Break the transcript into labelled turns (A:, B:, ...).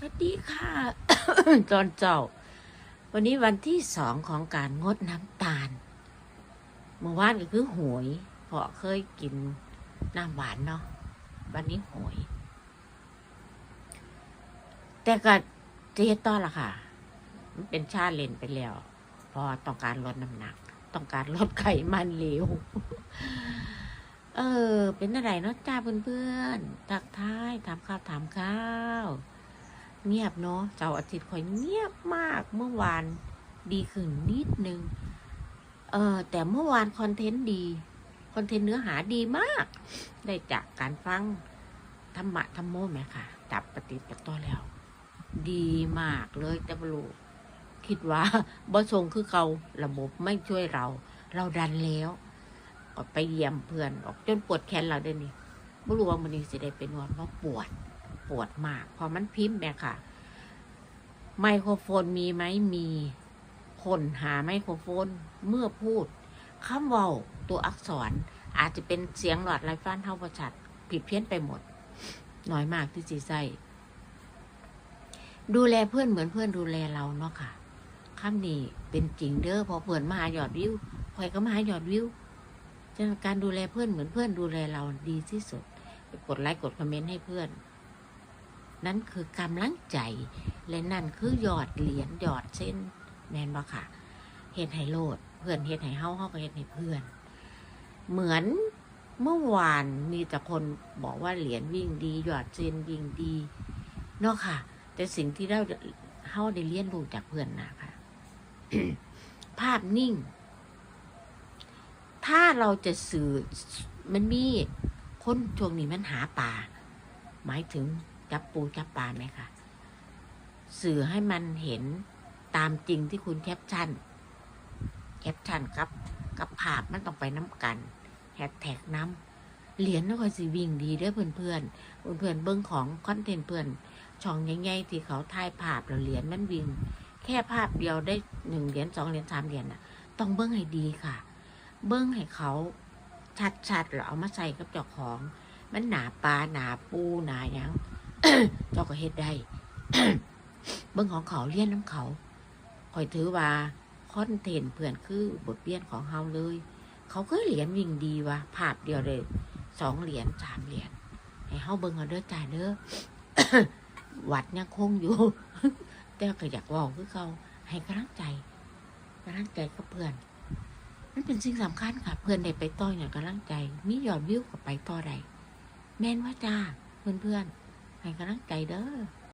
A: สวัสดีค่ะ ตอนเจ้า วันนี้วันที่สองของการงดน้ำตาล เมื่อวานก็คือหวยเพราะเคยกินน้ำหวานเนาะวันนี้หวย แต่ก็เฮ็ดต่อละค่ะ มันเป็นชาเลนจ์ไปแล้วพราะต้องการลดน้ำหนัก ต้องการลดไขมันเหลวเออ เป็นอะไรเนาะจ้าเพื่อนๆทักทายถามข้าวถามข้าว เงียบเนาะเจ้าอาทิตย์คอยเงียบมากเมื่อวานดีขึ้นนิดนึง เออแต่เมื่อวานคอนเทนต์ดี คอนเทนต์เนื้อหาดีมาก ได้จากการฟังธรรมะธรรมโมแม่ค่ะ จับปฏิปต่อแล้ว ดีมากเลยแต่บรูคิดว่าบ่ทรงคือเขาระบบไม่ช่วยเรา เราดันแล้วก็ไปเยี่ยมเพื่อนออกจนปวดแขนเราเดี๋ยวนี้บ่รู้ว่ามันนี้สิได้เป็นวันเพราะปวด ปวดมาก พอมันพิมพ์เนี่ยค่ะ ไมโครโฟนมีไหมมีคนหาไมโครโฟนเมื่อพูดคำว้าตัวอักษร อาจจะเป็นเสียงหลอดไรฟ้านเท่าประชัด ผิดเพี้ยนไปหมด น้อยมากที่จีใส่ดูแลเพื่อนเหมือนเพื่อนดูแลเราเนาะค่ะคำนี้เป็นจริงเด้อพอเพื่อนมาหายอดวิวคอยก็มาหายอดวิวฉะนั้นการดูแลเพื่อนเหมือนเพื่อนดูแลเราดีที่สุด กดไลค์กดคอมเมนต์ให้เพื่อน นั่นคือกำลังใจและนั่นคือหยอดเหรียญหยอดเส้นแมนบ่ค่ะเฮ็ดให้โลด เพื่อนเฮ็ดให้เฮาเฮาก็เฮ็ดให้เพื่อน เหมือนเมื่อวานมีแต่คนบอกว่าเหรียญวิ่งดี หยอดเส้นวิ่งดีเนาะค่ะ แต่สิ่งที่เราเฮาได้เรียนรู้จากเพื่อนนะค่ะ ภาพนิ่ง ถ้าเราจะสื่อมันมีคนช่วงนี้มันหาปลาหมายถึง จับปูจับปลาไหมคะสื่อให้มันเห็นตามจริงที่คุณแคปชั่น แคปชั่นกับกับภาพมันต้องไปน้ำกันแฮชแท็กน้ำเหรียญนครสีวิ่งดีเด้อเพื่อนเพื่อนเพื่อนเบิ้งของคอนเทนต์เพื่อนช่องใหญ่ๆที่เขาถ่ายภาพแล้วเหรียญมันวิ่ง แค่ภาพเดียวได้หนึ่งเหรียญสองเหรียญสามเหรียญน่ะ ต้องเบิ้องให้ดีค่ะ เบิ้องให้เขาชัดๆแล้วเอามาใส่กับเจ้าของ มันหนาปลาหนาปูหนาหยัง เจ้าก็เฮ็ดได้ เบิ่งของเขาเลี้ยนน้ำเขาคอยถือว่าคอนเทนต์เพื่อนคือบทเรียนของเฮาเลย เขาก็เหรียญวิ่งดีวะภาพเดียวเลยสองเหรียญสามเหรียญให้เฮาเบิ่งเอาเด้อจ่าเด้อวัดยังคงอยู่ แต่ก็อยากเว่าคือเขาให้กำลังใจกำลังใจกับเพื่อนมันเป็นสิ่งสำคัญค่ะ เพื่อนได้ไปต่ออย่างกำลังใจ มียอดวิวกับไปต่อใดแม่นว่าจ้าเพื่อนๆ ให้กำลังใจเด้อ